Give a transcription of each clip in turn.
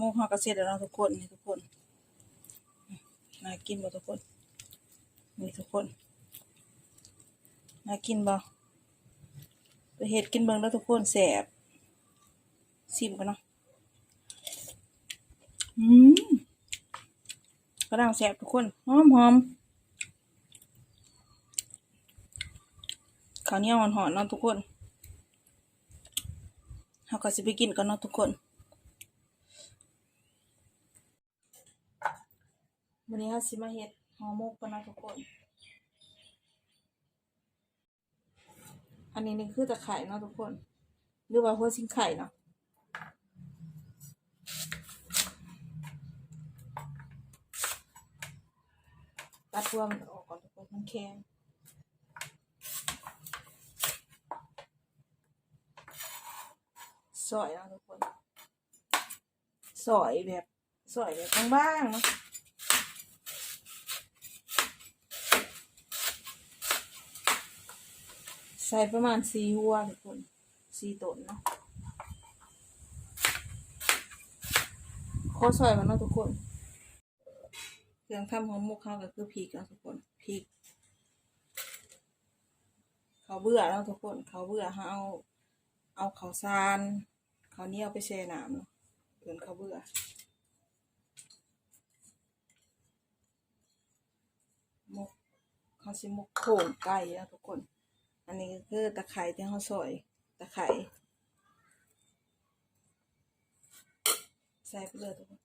มูกฮากระเซ็ดแล้วเนาะทุกคนนี่ทุกคนน่ากินบ่ทุกคนนี่ทุกคนน่ากินบ่ไปเฮ็ดกินเบิ่งแล้วทุกคนแซ่บซิมกันเนาะอืมกระด้างแซ่บทุกคนหอมหอมข้าวเหนียวหอนๆเนาะทุกคนเฮาก็สิไปกินกันเนาะทุกคน วันนี้เราสิมาเฮ็ดห่อหมกกันนะทุกคน อันนี้นี่คือตะไคร่เนาะทุกคน หรือว่าหัวซิงไข่เนาะตัดหัวมันออกก่อนทุกคนมันแข็งซอยเนาะทุกคนซอยแบบซอยแบบบางๆเนาะ ใส่ประมาณสี่หัวทุกคนสี่ต้นเนาะข้อซอยมันเนาะทุกคนเครื่องทำของมุกเขาก็คือพริกนะทุกคนพริกเขาเบื่อเนาะทุกคนเขาเบื่อเขาเอาเอาเขาวสารข้าเนี้ยวไปแช่น้ำเนาะเกินเขาเบื่อมุกเขาสิมุกโขงไก่นะทุกคน อันนี้ก็คือตะไคร้ที่เขาซอยตะไคร้ใส่ไปเลยทุกคน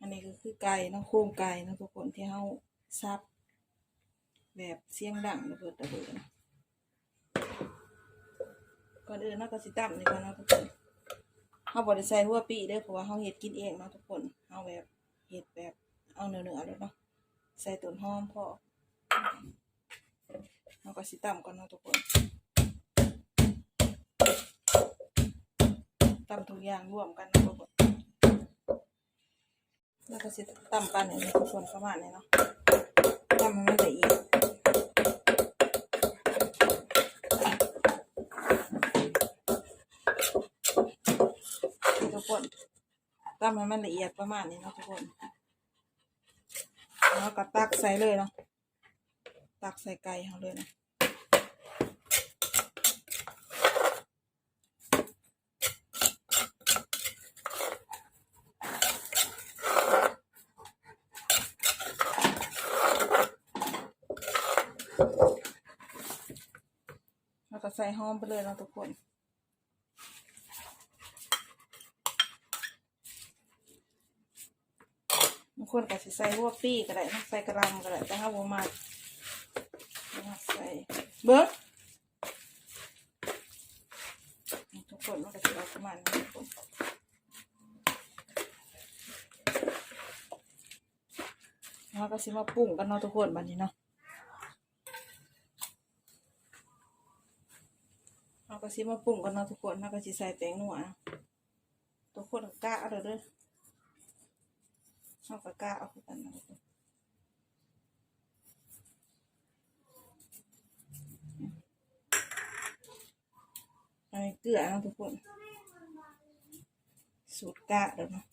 อันนี้ก็คือไก่เนาะโครงไก่นะทุกคนที่เขาซับ แบบเสียงดังระเบิดระเบิดก่อนอื่นเนาะก็สิตั้มนี่ก่อนนะทุกคนเขาบริใส่หัวปีเด้อเพราะว่าเขาเห็ดกินเองนาะทุกคนเอาแบบเห็ดแบบเอาเนื้อเนื้อเลยเนาะใส่ต้นหอมพอ เราก็สิตำก่อนเนาะทุกคนตำทุกอย่างรวมกันนะทุกคนแล้วก็สิตำกันอย่างนี้ทุกคนประมาณนี้เนาะตำให้มันละเอียดทุกคนตำให้มันละเอียดประมาณนี้เนาะทุกคนแล้วก็ตักใส่เลยเนาะ ตักใส่ไก่เขาเลยนะแล้วก็ใส่หอมไปเลยนะทุกคนบางคนก็สิใส่หัวปี้ก็ได้ใส่กระหลำก็ได้แต่ถ้าบ่มาก ใส่เบิ้งทุกคนมันก็สิเอาประมาณนี้ทุกคนแล้วก็สิมาปรุงกันเนาะทุกคนบัดนี้เนาะเราก็สิมาปรุงกันเนาะทุกคนเราก็สิใส่แตงหนัวทุกคนก็กะเอาเด้อเด้อเอากระกาเอาคือกันนะทุกคน อันนี้เกลือนะทุกคน สูตรกะเดี๋ยวนะ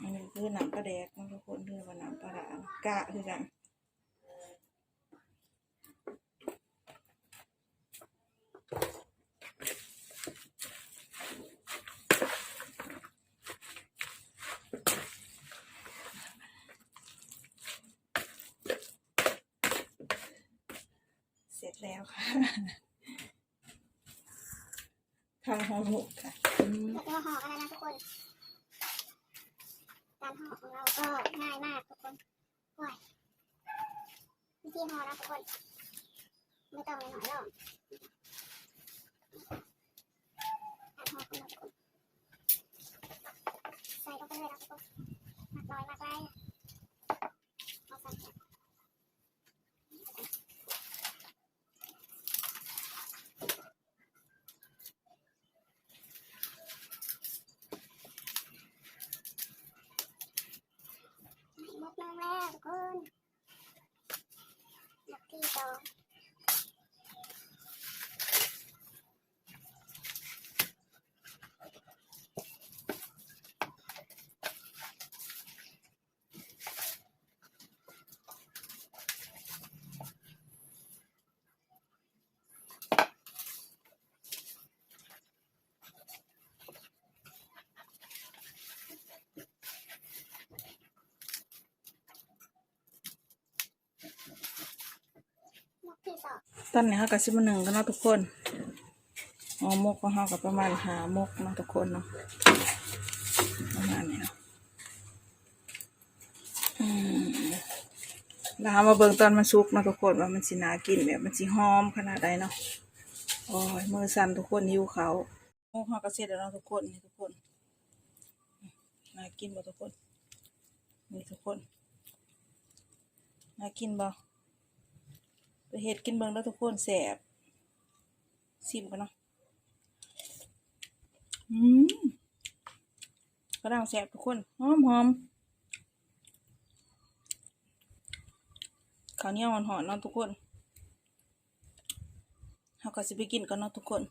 อันนี้คือน้ำปลาแดกนะทุกคนเรียกว่าน้ำปลาร้ากะคือกันเสร็จแล้วค่ะ ทางห่อหมกค่ะอืมแล้วก็ห่ออะไรนะทุกคน การห่อของเราก็ง่ายมากทุกคนโอ้ยวิธีห่อนะทุกคน ไม่ต้องเลยหน่อยหรอกการห่อของเราทุกคนใส่ลงไปเลยนะทุกคนหมักน้อยหมักไรเอาใส่เนี่ยหมดแล้วแล้วทุกคน หมั ตอนนี้เขากับสิบหนึ่งกันเนาะทุกคนอ๋อมกของเขากับประมาณหามกเนาะทุกคนเนาะประมาณนี้เนาะอืมแล้วเรามาเบิ่งตอนมันสุกเนาะทุกคนว่ามันสินากินแบบมันสิหอมขนาดใดเนาะโอ้ยมือสั่นทุกคนหิวเขาวมกเขาก็เสร็จแล้วเนาะทุกคนนี่ทุกคนน่ากินบ่ทุกคนนี่ทุกคนน่ากินบ่ ไปเฮ็ดกินเบิ่งแล้วทุกคนแสบซิมกันเนาะอืมกระด้างแสบทุกคนหอมหอมข้าวเหนียวหอนๆเนาะทุกคนเฮาก็สิไปกินกันเนาะทุกคน